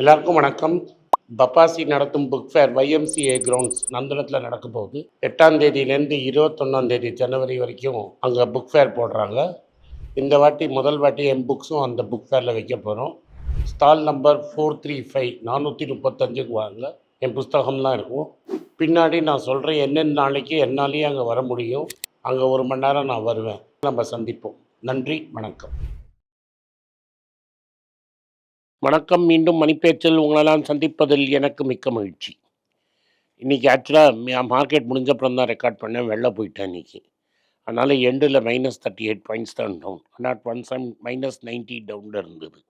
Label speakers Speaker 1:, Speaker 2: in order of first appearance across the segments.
Speaker 1: எல்லாருக்கும் வணக்கம். பப்பாசி நடத்தும் புக் ஃபேர் வைஎம்சிஏ கிரவுண்ட்ஸ் நந்தனத்தில் நடக்க போகுது. எட்டாம் தேதியிலேருந்து இருபத்தொன்னாம் தேதி ஜனவரி வரைக்கும் அங்கே புக் ஃபேர் போடுறாங்க. இந்த வாட்டி முதல் வாட்டி என் புக்ஸும் அந்த புக் ஃபேரில் வைக்க போகிறோம் stall number four three five நானூற்றி முப்பத்தஞ்சுக்கு வாங்க. என் புஸ்தகம்லாம் இருக்கும். பின்னாடி நான் சொல்கிறேன் என்னென்ன நாளைக்கு என்னாலேயே அங்கே வர முடியும். அங்கே ஒரு மணி நேரம் நான் வருவேன். நம்ம சந்திப்போம். நன்றி வணக்கம். வணக்கம் மீண்டும் மணிப்பேச்சில் உங்களெல்லாம் சந்திப்பதில் எனக்கு மிக்க மகிழ்ச்சி. இன்றைக்கி ஆக்சுவலாக மார்க்கெட் முடிஞ்சப்புறம் தான் ரெக்கார்ட் பண்ணேன். வெளில போயிட்டேன் இன்றைக்கி அதனால் எண்டில் மைனஸ் தேர்ட்டி எயிட் பாயிண்ட்ஸ் தான் down not one seven minus ninety டவுனில் இருந்தது.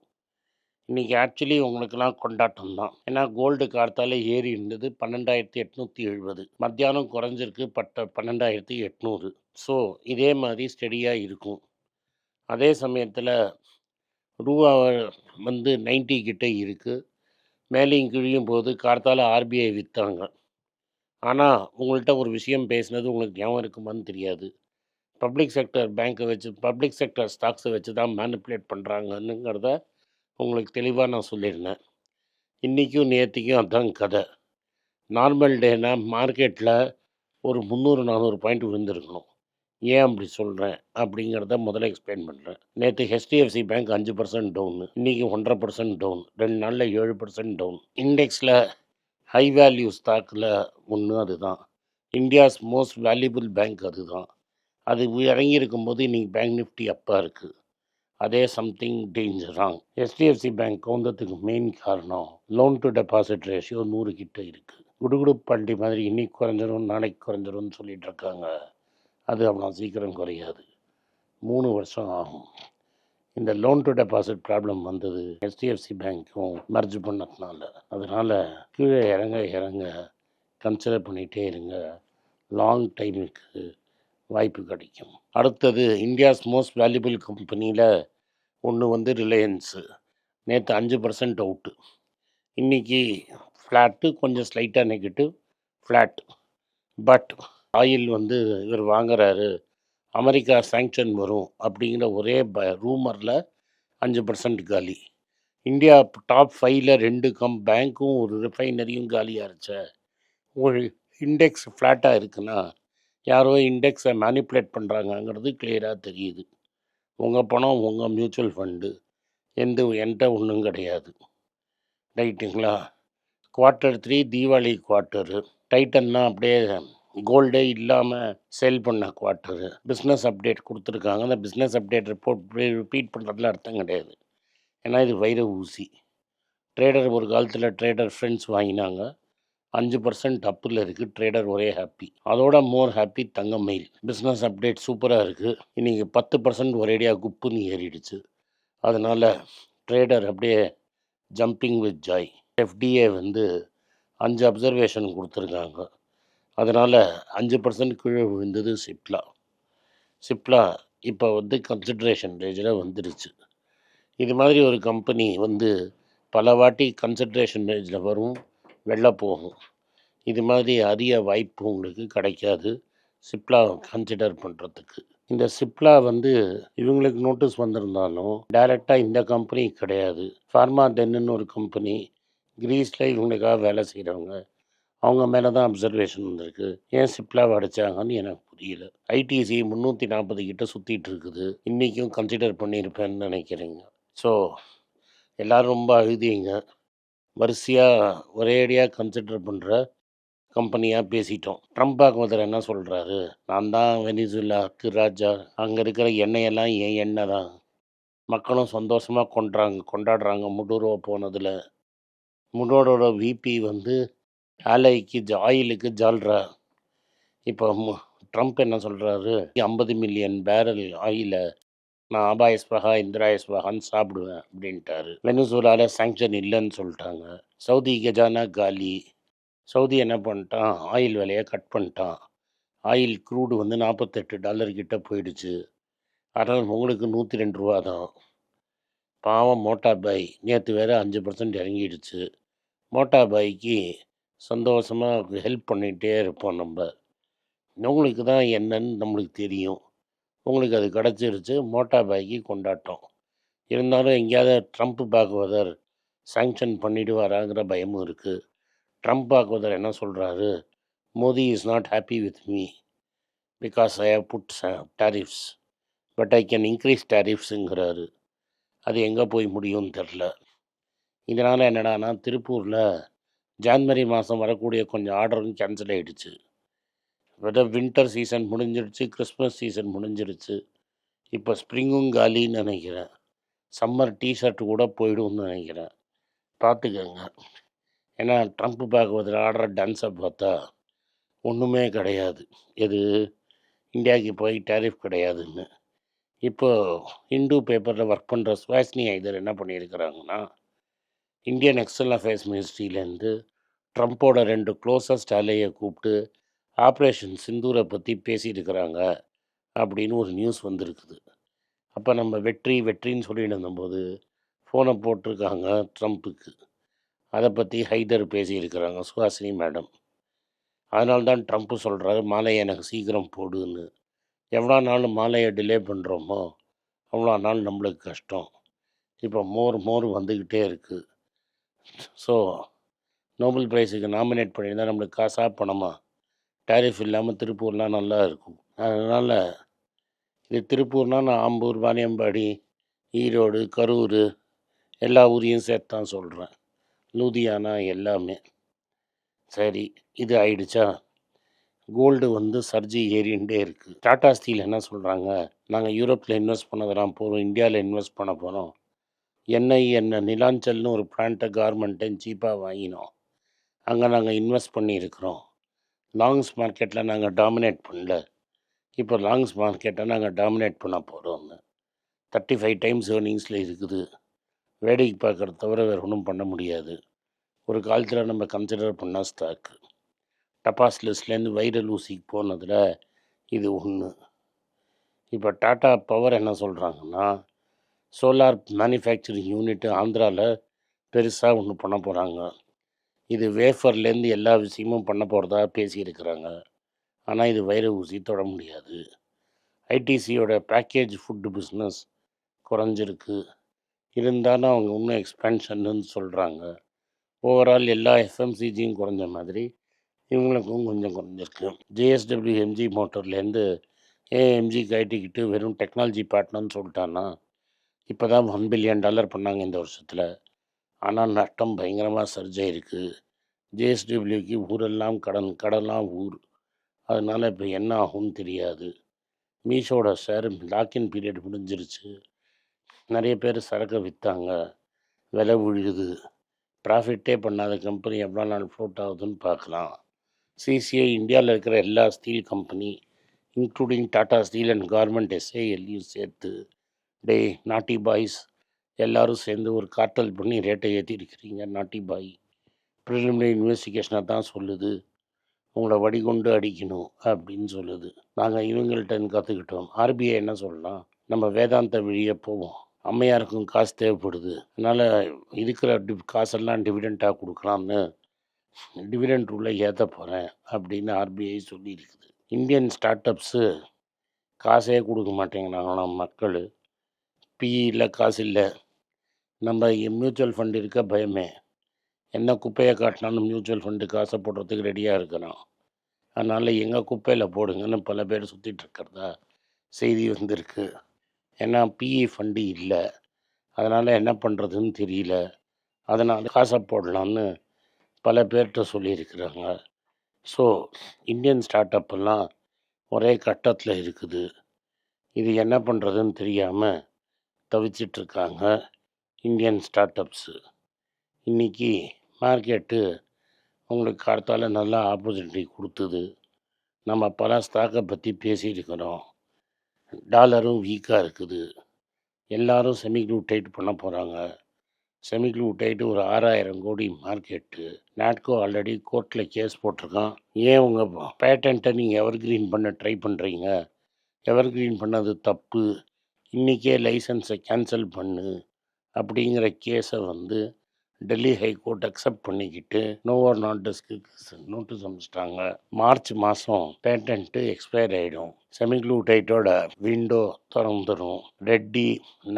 Speaker 1: இன்றைக்கி ஆக்சுவலி உங்களுக்கெல்லாம் கொண்டாட்டம் தான். ஏன்னா கோல்டு கார்த்தால் ஏறி இருந்தது பன்னெண்டாயிரத்தி எட்நூற்றி எழுபது. மத்தியானம் குறைஞ்சிருக்கு பட்ட பன்னெண்டாயிரத்தி எட்நூறு. ஸோ இதே மாதிரி ஸ்டெடியாக இருக்கும். அதே சமயத்தில் ரூபா வந்து நைன்டி கிட்டே இருக்குது மேலேயும் கீழேயும் போகுது. கார்த்தால் ஆர்பிஐ விற்றாங்க ஆனால் உங்கள்கிட்ட ஒரு விஷயம் பேசினது உங்களுக்கு ஞாபகம் இருக்குமான்னு தெரியாது. பப்ளிக் செக்டர் பேங்க்கை வச்சு பப்ளிக் செக்டர் ஸ்டாக்ஸை வச்சு தான் மேனிப்புலேட் பண்ணுறாங்கன்னுங்கிறத உங்களுக்கு தெளிவாக நான் சொல்லியிருந்தேன். இன்றைக்கும் நேற்றுக்கும் அதுதான் கதை. நார்மல் டேனால் மார்க்கெட்டில் ஒரு முந்நூறு நானூறு பாயிண்ட் விழுந்திருக்கணும். ஏன் அப்படி சொல்கிறேன் அப்படிங்கிறத முதல்ல எக்ஸ்பிளைன் பண்ணுறேன் நேற்று ஹெச்டிஎஃப்சி பேங்க் அஞ்சு பர்சன்ட் டவுன் இன்றைக்கி ஒன்றரை பர்சன்ட் டவுன் ரெண்டு நாளில் ஏழு பர்சன்ட் டவுன் இண்டெக்ஸில் ஹை வேல்யூ ஸ்டாக்கில் ஒன்று அதுதான். இந்தியாஸ் மோஸ்ட் வேல்யூபிள் பேங்க் அதுதான். அது இறங்கி இருக்கும்போது இன்றைக்கி பேங்க் நிஃப்டி அப்பா இருக்குது அதே சம்திங் டேஞ்சராங் ஹெச்டிஎஃப்சி பேங்க் கவுந்தத்துக்கு மெயின் காரணம் லோன் டு டெபாசிட் ரேஷியோ நூறு கிட்ட இருக்குது குடுகுடு பண்டி மாதிரி இன்னைக்கு குறைஞ்சிரும் நாளைக்கு குறைஞ்சிரும்னு சொல்லிட்டு இருக்காங்க. அது அவ்வளோ சீக்கிரம் குறையாது. மூணு வருஷம் ஆகும். இந்த லோன் டு டெபாசிட் ப்ராப்ளம் வந்தது. ஹெச்டிஎஃப்சி பேங்க்கும் மர்ஜ் பண்ணதுனால. அதனால் கீழே இறங்க இறங்க கன்சிடர் பண்ணிகிட்டே இருங்க. லாங் டைமுக்கு வாய்ப்பு கிடைக்கும். அடுத்தது இந்தியாஸ் மோஸ்ட் வேல்யூபிள் கம்பெனியில் ஒன்று வந்து ரிலையன்ஸு நேற்று அஞ்சு பர்சன்ட் அவுட்டு இன்றைக்கி ஃப்ளாட்டு கொஞ்சம் ஸ்லைட்டாக நெகட்டிவ் ஃப்ளாட் பட் ஆயில் வந்து இவர் வாங்குறாரு. அமெரிக்கா சேங்ஷன் வரும் அப்படிங்கிற ஒரே ப ரூமரில் அஞ்சு பர்சன்ட் காலி. இந்தியா டாப் ஃபைவ்ல ரெண்டு கம் பேங்க்கும் ஒரு ரிஃபைனரியும் காலியாக இருச்ச. ஒரு இண்டெக்ஸ் ஃப்ளாட்டாக இருக்குன்னா யாரோ இண்டெக்ஸை மேனிப்புலேட் பண்ணுறாங்கங்கிறது கிளியராக தெரியுது. உங்கள் பணம் உங்கள் மியூச்சுவல் ஃபண்டு எந்த என்கிட்ட ஒன்றும் கிடையாது. ரைட்டுங்களா குவார்ட்டர் த்ரீ தீபாவளி குவார்ட்டரு டைட்டன்னா அப்படியே கோல்டே இல்லாமல் சேல் பண்ண குவார்ட்டரு பிஸ்னஸ் அப்டேட் கொடுத்துருக்காங்க. அந்த பிஸ்னஸ் அப்டேட் ரிப்போர்ட் ரிப்பீட் பண்ணுறதுல அர்த்தம் கிடையாது. ஏன்னா இது வைர ஊசி. ட்ரேடர் ஒரு காலத்தில் ட்ரேடர் ஃப்ரெண்ட்ஸ் வாங்கினாங்க. அஞ்சு பர்சன்ட் அப்பில் இருக்குது ட்ரேடர் ஒரே ஹாப்பி அதோட more happy Thangamayil business update சூப்பராக இருக்குது இன்றைக்கி பத்து பர்சன்ட் ஒரேடியாக குப்புன்னு ஏறிடுச்சு. அதனால் ட்ரேடர் அப்படியே ஜம்பிங் வித் ஜாய் எஃப்டிஏ வந்து அஞ்சு அப்சர்வேஷன் கொடுத்துருக்காங்க. அதனால் அஞ்சு பர்சன்ட் கீழே விழுந்தது சிப்லா. சிப்லா இப்போ வந்து கன்சிட்ரேஷன் ரேஞ்சில் வந்துடுச்சு இது மாதிரி ஒரு கம்பெனி வந்து பல வாட்டி கன்சன்ட்ரேஷன் ரேஞ்சில் வரும் வெளில போகும். இது மாதிரி அரிய வாய்ப்பு உங்களுக்கு கிடைக்காது. சிப்லா கன்சிடர் பண்ணுறதுக்கு இந்த சிப்லா வந்து இவங்களுக்கு நோட்டீஸ் வந்திருந்தாலும் டைரெக்டாக இந்த கம்பெனி கிடையாது. ஃபார்மா டென்னு ஒரு கம்பெனி கிரீஸில் இவங்களுக்காக வேலை செய்கிறவங்க அவங்க மேலே தான் அப்சர்வேஷன் வந்திருக்கு. ஏன் சிப்லாவை அடித்தாங்கன்னு எனக்கு புரியல. ஐடிசி முந்நூற்றி நாற்பது கிட்ட சுற்றிட்டு இருக்குது. இன்றைக்கும் கன்சிடர் பண்ணியிருப்பேன்னு நினைக்கிறேங்க. ஸோ எல்லோரும் ரொம்ப அழுதிங்க. வரிசையாக ஒரேடியாக கன்சிடர் பண்ணுற கம்பெனியாக பேசிட்டோம். ட்ரம்ப் ஆகுமதர் என்ன சொல்கிறாரு நான் தான் வெனிசுலாக்கு ராஜா. அங்கே இருக்கிற எண்ணெயெல்லாம் என் எண்ணெய் தான். மக்களும் சந்தோஷமாக கொண்டாங்க கொண்டாடுறாங்க. முடூரோ போனதில் முடோரோட விபி வந்து ஆலைக்கு ஆயிலுக்கு ஜால்ரா இப்போ ட்ரம்ப் என்ன சொல்கிறாரு ஐம்பது மில்லியன் பேரல் ஆயிலை நான் ஆபாயஸ்வகா இந்திராயஸ்வகான்னு சாப்பிடுவேன் அப்படின்ட்டாரு. வெனிசுலாவில் சாங்ஷன் இல்லைன்னு சொல்லிட்டாங்க. சவுதி கஜானா காலி. சவுதி என்ன பண்ணிட்டான்? ஆயில் விலையை கட் பண்ணிட்டான். ஆயில் க்ரூடு வந்து நாற்பத்தெட்டு டாலர் கிட்ட போயிடுச்சு. அதனால் உங்களுக்கு நூற்றி ரெண்டு ரூபா தான். பாவம் மோட்டா பை நேற்று வேறு அஞ்சு பர்சன்ட் இறங்கிடுச்சு. மோட்டா பைக்கு சந்தோஷமாக ஹெல்ப் பண்ணிகிட்டே இருப்போம் நம்ம உங்களுக்கு தான் என்னன்னு நம்மளுக்கு தெரியும். உங்களுக்கு அது கிடச்சிருச்சு மோட்டா பைக்கு கொண்டாட்டம். இருந்தாலும் எங்கேயாவது ட்ரம்ப் பாகவதர் சாங்ஷன் பண்ணிடுவாராங்கிற பயமும் இருக்குது ட்ரம்ப் ஆக்குவதர் என்ன சொல்கிறாரு Modi is not happy with me because I have put tariffs but I can increase டேரிஃப்ஸுங்கிறாரு அது எங்கே போய் முடியும்னு தெரில. இதனால் என்னடானா திருப்பூரில் ஜான்வரி மாதம் வரக்கூடிய கொஞ்சம் ஆர்டரும் கேன்சல் ஆகிடுச்சு விட வின்டர் சீசன் முடிஞ்சிடுச்சு கிறிஸ்மஸ் சீசன் முடிஞ்சிடுச்சு இப்போ ஸ்ப்ரிங்கும் காலின்னு நினைக்கிறேன். சம்மர் டிஷர்ட் கூட போயிடும்னு நினைக்கிறேன். பார்த்துக்கோங்க. ஏன்னா ட்ரம்ப் பார்க்குவதில் ஆடுற டான்ஸை பார்த்தா ஒன்றுமே கிடையாது. எது? இந்தியாவுக்கு போய் டேரிஃப் கிடையாதுன்னு. இப்போது இந்து பேப்பரில் ஒர்க் பண்ணுற சுவாசினி ஐதர் என்ன பண்ணியிருக்கிறாங்கன்னா இந்தியன் எக்ஸ்டர்னல் அஃபேர்ஸ் மினிஸ்ட்ரியிலேருந்து ட்ரம்ப்போட ரெண்டு க்ளோசஸ்ட் அலையை கூப்பிட்டு ஆப்ரேஷன் சிந்தூரை பற்றி பேசியிருக்கிறாங்க அப்படின்னு ஒரு நியூஸ் வந்திருக்குது. அப்போ நம்ம வெற்றி வெற்றின்னு சொல்லிட்டு இருந்தபோது ஃபோனை போட்டிருக்காங்க ட்ரம்ப்புக்கு. அதை பற்றி ஹைதர் பேசியிருக்கிறாங்க சுஹாசினி மேடம். அதனால தான் ட்ரம்ப்பு சொல்கிறாரு மாலையை எனக்கு சீக்கிரம் போடுன்னு. எவ்வளோ நாள் மாலையை டிலே பண்ணுறோமோ அவ்வளோ நாள் நம்மளுக்கு கஷ்டம். இப்போ மோர் மோர் வந்துக்கிட்டே இருக்குது ஸோ நோபல் ப்ரைஸுக்கு நாமினேட் பண்ணியிருந்தால் நம்மளுக்கு காசாக பணமா? டேரிஃப் இல்லாமல் திருப்பூர்லாம் நல்லா இருக்கும். அதனால் இது திருப்பூர்னால் நான் ஆம்பூர் வாணியம்பாடி ஈரோடு கரூர் எல்லா ஊரையும் சேர்த்து தான் சொல்கிறேன் லூதியானா எல்லாமே. சரி இது ஆயிடுச்சா? கோல்டு வந்து சர்ஜி ஏறிண்டே இருக்குது டாடா ஸ்டீல் என்ன சொல்கிறாங்க நாங்கள் யூரோப்பில் இன்வெஸ்ட் பண்ணதெல்லாம் போகிறோம் இந்தியாவில் இன்வெஸ்ட் பண்ண போகிறோம் என்ஐஎன் நிலாஞ்சல்னு ஒரு பிளான்ட்டை கவர்மெண்ட்டை சீப்பாக வாங்கினோம். அங்கே நாங்கள் இன்வெஸ்ட் பண்ணியிருக்கிறோம். லாங்ஸ் மார்க்கெட்டில் நாங்கள் டாமினேட் பண்ணல. இப்போ லாங்ஸ் மார்க்கெட்டை நாங்கள் டாமினேட் பண்ண போகிறோம்னு தேர்ட்டி ஃபைவ் டைம்ஸ் ஏர்னிங்ஸில் இருக்குது. வேடிக்கை பார்க்குறத தவிர வேறு ஒன்றும் பண்ண முடியாது. ஒரு காலத்தில் நம்ம கன்சிடர் பண்ண ஸ்டாக்கு டபாஸ் லிஸ்ட்லேருந்து வைரல் ஊசிக்கு போனதில் இது ஒன்று இப்போ டாட்டா பவர் என்ன சொல்கிறாங்கன்னா சோலார் மேனுஃபேக்சரிங் யூனிட்டு ஆந்திராவில் பெருசாக ஒன்று பண்ண போகிறாங்க இது வேஃபர்லேருந்து எல்லா விஷயமும் பண்ண போகிறதா பேசியிருக்கிறாங்க. ஆனால் இது வைர ஊசி தொட முடியாது. ஐடிசியோட பேக்கேஜ் ஃபுட்டு பிஸ்னஸ் குறைஞ்சிருக்கு. இருந்தாலும் அவங்க இன்னும் எக்ஸ்பென்ஷன்னு சொல்கிறாங்க ஓவரால் எல்லா எஃப்எம்சிஜியும் குறைஞ்ச மாதிரி இவங்களுக்கும் கொஞ்சம் குறைஞ்சிருக்கு. ஜேஎஸ்டபிள்யூ எம்ஜி மோட்டர்லேருந்து ஏஎம்ஜி கைட்டிக்கிட்டு வெறும் டெக்னாலஜி பார்ட்னர்னு சொல்லிட்டான்னா இப்போ தான் ஒன் பில்லியன் டாலர் பண்ணாங்க இந்த வருஷத்தில். ஆனால் நஷ்டம் பயங்கரமாக சர்ஜ் இருக்குது ஜேஎஸ்டபிள்யூக்கு ஊரெல்லாம் கடன் கடலாம் ஊர். அதனால் இப்போ என்ன ஆகும்னு தெரியாது. மீஷோட ஷேர் லாக்இன் பீரியட் முடிஞ்சிருச்சு. நிறைய பேர் சரக்கை விற்றாங்க விலை விழுகுது. ப்ராஃபிட்டே பண்ணாத கம்பெனி எவ்வளோ நாள் ஃப்ளோட் ஆகுதுன்னு பார்க்கலாம். சிசிஐ இந்தியாவில் இருக்கிற எல்லா steel company including Tata steel and garment எஸ்ஏஎல்லையும் சேர்த்து டே நாட்டி பாய்ஸ் எல்லோரும் சேர்ந்து ஒரு காட்டல் பண்ணி ரேட்டை ஏற்றிருக்கிறீங்க நாட்டி பாய் ப்ரிலிமினரி இன்வெஸ்டிகேஷனை தான் சொல்லுது. உங்களை வடிகொண்டு அடிக்கணும் அப்படின்னு சொல்லுது. நாங்கள் இவங்கள்ட்ட கற்றுக்கிட்டோம் ஆர்பிஐ என்ன சொல்லலாம் நம்ம வேதாந்த வழியே போவோம். அம்மையாருக்கும் காசு தேவைப்படுது. அதனால் இருக்கிற டி காசெல்லாம் டிவிடெண்ட்டாக கொடுக்கலாம்னு டிவிடெண்ட் ரூலை ஏற்ற போகிறேன் அப்படின்னு ஆர்பிஐ சொல்லியிருக்குது. இந்தியன் ஸ்டார்ட் அப்ஸு காசே கொடுக்க மாட்டேங்கிறாங்களாம் மக்கள். பிஇயில் காசு இல்லை. நம்ம மியூச்சுவல் ஃபண்டு இருக்க பயமே. என்ன குப்பையை காட்டினாலும் மியூச்சுவல் ஃபண்டு காசை போடுறதுக்கு ரெடியாக இருக்கிறோம் அதனால் எங்கள் குப்பையில் போடுங்கன்னு பல பேர் சுற்றிட்டு இருக்கிறதா செய்தி வந்திருக்கு. ஏன்னா பிஇ ஃபண்டு இல்லை. அதனால் என்ன பண்ணுறதுன்னு தெரியல. அதனால் காசை போடலான்னு பல பேர்கிட்ட சொல்லியிருக்கிறாங்க. ஸோ இந்தியன் ஸ்டார்ட் அப்பெல்லாம் ஒரே கட்டத்தில் இருக்குது. இது என்ன பண்ணுறதுன்னு தெரியாமல் தவிச்சிட்ருக்காங்க இந்தியன் ஸ்டார்ட் அப்ஸு இன்றைக்கி மார்க்கெட்டு உங்களுக்கு அடுத்தால நல்லா ஆப்பர்ச்சுனிட்டி கொடுத்தது. நம்ம பல ஸ்டாக்கை பற்றி பேசியிருக்கிறோம் டாலரும் வீக்காக இருக்குது. எல்லாரும் செமிக்ளூ டைட் பண்ண போகிறாங்க செமிக்ளூ டைட்டு ஒரு ஆறாயிரம் கோடி மார்க்கெட்டு. நாட்கோ ஆல்ரெடி கோர்ட்டில் கேஸ் போட்டிருக்கான். ஏன் உங்கள் பேட்டன்ட்டை நீங்கள் எவர்கிரீன் பண்ண ட்ரை பண்ணுறீங்க எவர்கிரீன் பண்ணது தப்பு? இன்றைக்கே லைசன்ஸை கேன்சல் பண்ணு அப்படிங்கிற கேஸை வந்து டெல்லி ஹைகோர்ட் அக்செப்ட் பண்ணிக்கிட்டு நோவர் நாட்டஸ்க்கு நோட்டீஸ் அனுப்பிச்சிட்டாங்க. மார்ச் மாதம் பேட்டன்ட்டு எக்ஸ்பயர் ஆகிடும் செமிக்ளூடைட்டோட விண்டோ திறந்துடும் ரெட்டி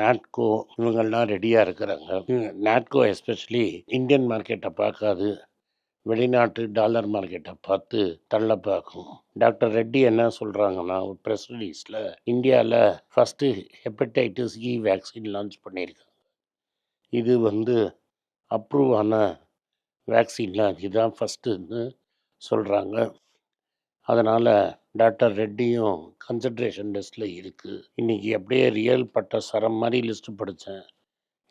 Speaker 1: நாட்கோ இவங்கெல்லாம் ரெடியாக இருக்கிறாங்க. நாட்கோ எஸ்பெஷலி இந்தியன் மார்க்கெட்டை பார்க்காது. வெளிநாட்டு டாலர் மார்க்கெட்டை பார்த்து தள்ள பார்க்கும் டாக்டர் ரெட்டி என்ன சொல்கிறாங்கன்னா ஒரு ப்ரெஸ் ரிலீஸில் இந்தியாவில் first hepatitis E vaccine launch பண்ணியிருக்காங்க. இது வந்து அப்ரூவ் ஆன வேக்சின்லாம் இதுதான் ஃபஸ்ட்டுன்னு சொல்கிறாங்க அதனால் டாக்டர் ரெட்டியும் கன்சன்ட்ரேஷன் லிஸ்ட்டில் இருக்குது இன்றைக்கி அப்படியே ரியல் பட்ட சரம் மாதிரி லிஸ்ட்டு படித்தேன்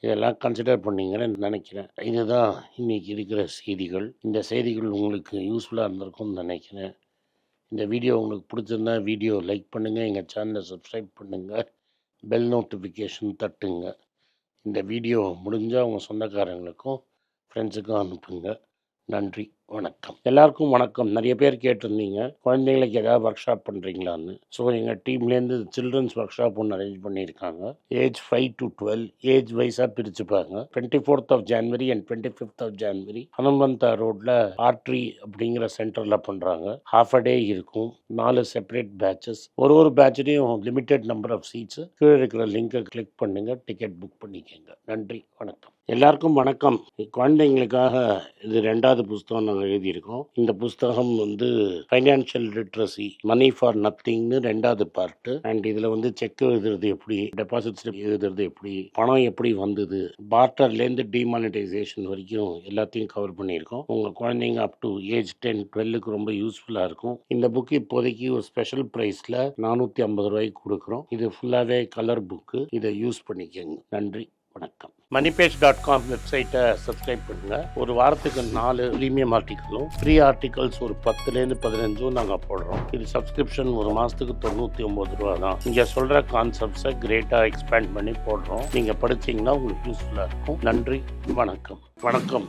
Speaker 1: இதெல்லாம் கன்சிடர் பண்ணீங்கன்னு நினைக்கிறேன். இதுதான் இன்றைக்கி இருக்கிற செய்திகள். இந்த செய்திகள் உங்களுக்கு யூஸ்ஃபுல்லாக இருந்திருக்கும்னு நினைக்கிறேன். இந்த வீடியோ உங்களுக்கு பிடிச்சிருந்தா வீடியோ லைக் பண்ணுங்கள் எங்கள் சேனலை சப்ஸ்கிரைப் பண்ணுங்கள் பெல் நோட்டிஃபிகேஷன் தட்டுங்க. இந்த வீடியோ முடிஞ்சால் உங்கள் சொந்தக்காரங்களுக்கும் ஃப்ரெண்ட்ஸுக்கும் அனுப்புங்க. நன்றி வணக்கம். எல்லாருக்கும் வணக்கம். நிறைய பேர் கேட்டிருந்தீங்க. குழந்தைங்களுக்கு ஏதாவது ஒர்க் ஷாப் பண்ணுறீங்களான்னு ஸோ எங்கள் டீம்லேருந்து சில்ட்ரன்ஸ் ஒர்க் ஷாப் ஒன்று அரேஞ்ச் பண்ணியிருக்காங்க. Age five to twelve age வைஸாக பிரிச்சுப்பாங்க. Twenty fourth of January and twenty fifth of January Hanumantha ரோட்டில் ஆர்ட்ரி அப்படிங்கிற சென்டரில் பண்ணுறாங்க ஹாஃப் அ டே இருக்கும். நாலு செப்பரேட் பேட்சஸ் ஒரு ஒரு பேட்ச்லேயும் லிமிடெட் நம்பர் ஆஃப் சீட்ஸு கீழே இருக்கிற லிங்கை கிளிக் பண்ணுங்கள் டிக்கெட் புக் பண்ணிக்கோங்க. நன்றி வணக்கம். எல்லாருக்கும் வணக்கம். குழந்தைங்களுக்காக இது ரெண்டாவது புஸ்தகம் நாங்கள் எழுதியிருக்கோம். இந்த புஸ்தகம் வந்து ஃபைனான்ஷியல் லிட்ரஸி மணி ஃபார் நத்திங்னு ரெண்டாவது பார்ட்டு அண்ட் இதில் வந்து செக் எழுதுறது எப்படி டெபாசிட்ஸ் எழுதுறது எப்படி பணம் எப்படி வந்தது பார்ட்டர்லேருந்து டிமானிட்டைசேஷன் வரைக்கும் எல்லாத்தையும் கவர் பண்ணியிருக்கோம். உங்கள் குழந்தைங்க அப் டு ஏஜ் டென் டுவெல்லுக்கு ரொம்ப யூஸ்ஃபுல்லாக இருக்கும். இந்த புக்கு இப்போதைக்கு ஒரு ஸ்பெஷல் ப்ரைஸில் நானூற்றி ஐம்பது ரூபாய்க்கு கொடுக்குறோம். இது ஃபுல்லாகவே கலர் புக்கு இதை யூஸ் பண்ணிக்கோங்க. நன்றி. வணக்கம். மணிபேஜ் டாட் காம் வெப்சைட்டை சப்ஸ்கிரைப் பண்ணுங்கள் ஒரு வாரத்துக்கு நாலு ப்ரீமியம் ஆர்டிக்கலும் ஃப்ரீ ஆர்டிகல்ஸ் ஒரு பத்துலேருந்து பதினஞ்சும் நாங்கள் போடுறோம். இது சப்ஸ்கிரிப்ஷன் ஒரு மாதத்துக்கு தொண்ணூற்றி ஒம்பது ரூபா தான். இங்கே சொல்கிற கான்செப்ட்ஸை கிரேட்டாக எக்ஸ்பேண்ட் பண்ணி போடுறோம். நீங்கள் படிச்சீங்கன்னா உங்களுக்கு யூஸ்ஃபுல்லாக இருக்கும். நன்றி வணக்கம். வணக்கம்.